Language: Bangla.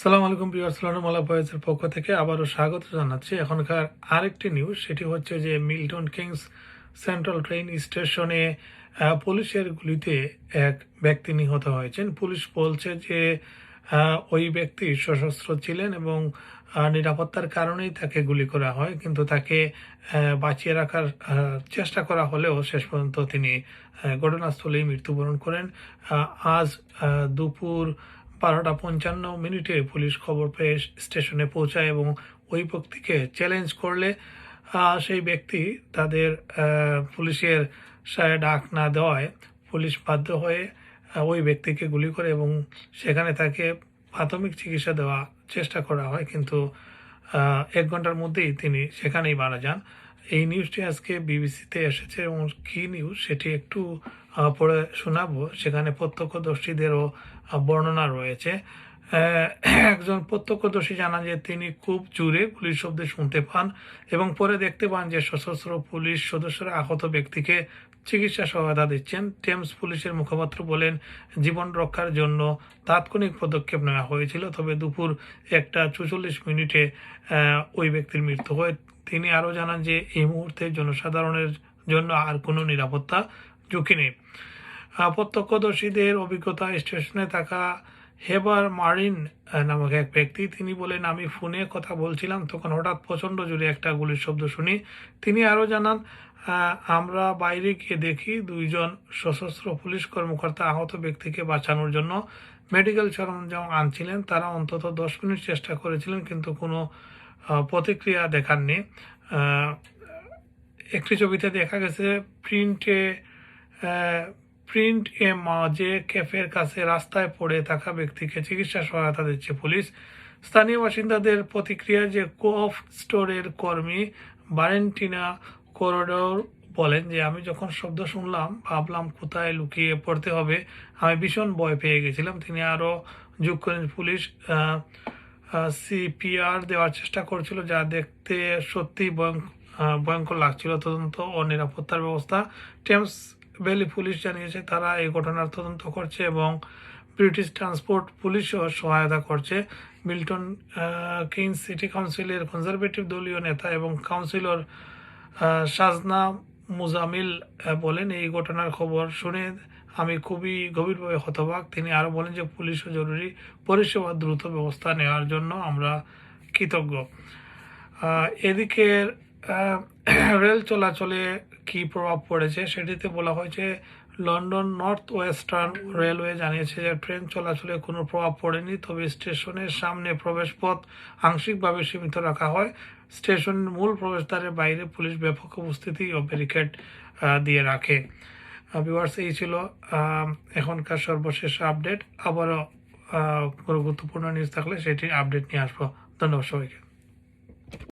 সালাম আলাইকুম প্রিয় সালানুমালা বয়েসের পক্ষ থেকে আবারও স্বাগত জানাচ্ছি। এখনকার আরেকটি নিউজ সেটি হচ্ছে যে মিল্টন কিংস সেন্ট্রাল ট্রেন স্টেশনে পুলিশের গুলিতে এক ব্যক্তি নিহত হয়েছেন। পুলিশ বলছে যে ওই ব্যক্তি সশস্ত্র ছিলেন এবং নিরাপত্তার কারণেই তাকে গুলি করা হয়। কিন্তু তাকে বাঁচিয়ে রাখার চেষ্টা করা হলেও শেষ পর্যন্ত তিনি ঘটনাস্থলেই মৃত্যুবরণ করেন। আজ দুপুর বারোটা পঞ্চান্ন মিনিটে পুলিশ খবর পেয়ে স্টেশনে পৌঁছায় এবং ওই ব্যক্তিকে চ্যালেঞ্জ করলে সেই ব্যক্তি তাদের পুলিশের ডাক না দেওয়ায় পুলিশ বাধ্য হয়ে ওই ব্যক্তিকে গুলি করে এবং সেখানে তাকে প্রাথমিক চিকিৎসা দেওয়া চেষ্টা করা হয়। কিন্তু এক ঘণ্টার মধ্যেই তিনি সেখানেই মারা যান। এই নিউজটি আজকে বিবিসিতে এসেছে এবং কী নিউজ সেটি একটু পড়ে শোনাবো। সেখানে প্রত্যক্ষদর্শীদেরও বর্ণনা রয়েছে। একজন প্রত্যক্ষদর্শী জানান যে তিনি খুব জোরে গুলির শব্দ শুনতে পান এবং পরে দেখতে পান যে সশস্ত্র পুলিশ সদস্যরা আহত ব্যক্তিকে চিকিৎসা সহায়তা দিচ্ছেন। টেমস পুলিশের মুখপাত্র বলেন, জীবন রক্ষার জন্য তাৎক্ষণিক পদক্ষেপ নেওয়া হয়েছিল, তবে দুপুর একটা চুচল্লিশ মিনিটে ওই ব্যক্তির মৃত্যু হয়। তিনি আরও জানান যে এই মুহূর্তে জনসাধারণের জন্য আর কোনো নিরাপত্তা ঝুঁকি নেই। প্রত্যক্ষদর্শীদের অভিজ্ঞতা স্টেশনে থাকা হেবার মারিন নামক এক ব্যক্তি, তিনি বলেন, আমি ফোনে কথা বলছিলাম, তখন হঠাৎ প্রচণ্ড জোরে একটা গুলির শব্দ শুনি। তিনি আরও জানান আমরা বাইরে গিয়ে দেখি দুইজন সশস্ত্র পুলিশ কর্মকর্তা আহত ব্যক্তিকে বাঁচানোর জন্য মেডিকেল সরঞ্জাম আনছিলেন। তারা অন্তত দশ মিনিট চেষ্টা করেছিলেন, কিন্তু কোনো প্রতিক্রিয়া দেখাননি। একটি ছবিতে দেখা গেছে, প্রিন্টে প্রিন্ট এ মাঝে ক্যাফের কাছে রাস্তায় পড়ে থাকা ব্যক্তিকে চিকিৎসা সহায়তা দিচ্ছে পুলিশ। স্থানীয় বাসিন্দাদের প্রতিক্রিয়া যে কোঅফ স্টোরের কর্মী বারেন্টিনা করিডোর বলেন যে, আমি যখন শব্দ শুনলাম, ভাবলাম কোথায় লুকিয়ে পড়তে হবে। আমি ভীষণ ভয় পেয়ে গেছিলাম। তিনি আরও যোগ করেন, পুলিশ সিপিআর দেওয়ার চেষ্টা করছিল যা দেখতে সত্যি ভয়ঙ্কর লাগছিল। তদন্ত ও নিরাপত্তার ব্যবস্থা টেমস ভ্যালি পুলিশ জানিয়েছে, তারা এই ঘটনার তদন্ত করছে এবং ব্রিটিশ ট্রান্সপোর্ট পুলিশও সহায়তা করছে। মিল্টন কিংস সিটি কাউন্সিলের কনজারভেটিভ দলীয় নেতা এবং কাউন্সিলর সাজনা মুজামিল বলেন, এই ঘটনার খবর শুনে আমি খুবই গভীরভাবে হতবাক। তিনি আরও বলেন যে, পুলিশও জরুরি পরিষেবা দ্রুত ব্যবস্থা নেওয়ার জন্য আমরা কৃতজ্ঞ। এদিকে রেল চলাচলে কি প্রভাব পড়েছে সেটিতে বলা হয়েছে, লন্ডন নর্থ ওয়েস্টার্ন রেলওয়ে জানিয়েছে যে ট্রেন চলাচলে কোনো প্রভাব পড়েনি, তবে স্টেশনের সামনে প্রবেশপথ আংশিকভাবে সীমিত রাখা হয়। স্টেশনের মূল প্রবেশদ্বারের বাইরে পুলিশ ব্যাপক উপস্থিতি ও ব্যারিকেড দিয়ে রাখে। ভিউয়ার্স এই ছিল এখনকার সর্বশেষ আপডেট। আবারও কোনো গুরুত্বপূর্ণ নিউজ থাকলে সেটি আপডেট নিয়ে আসব। ধন্যবাদ সবাইকে।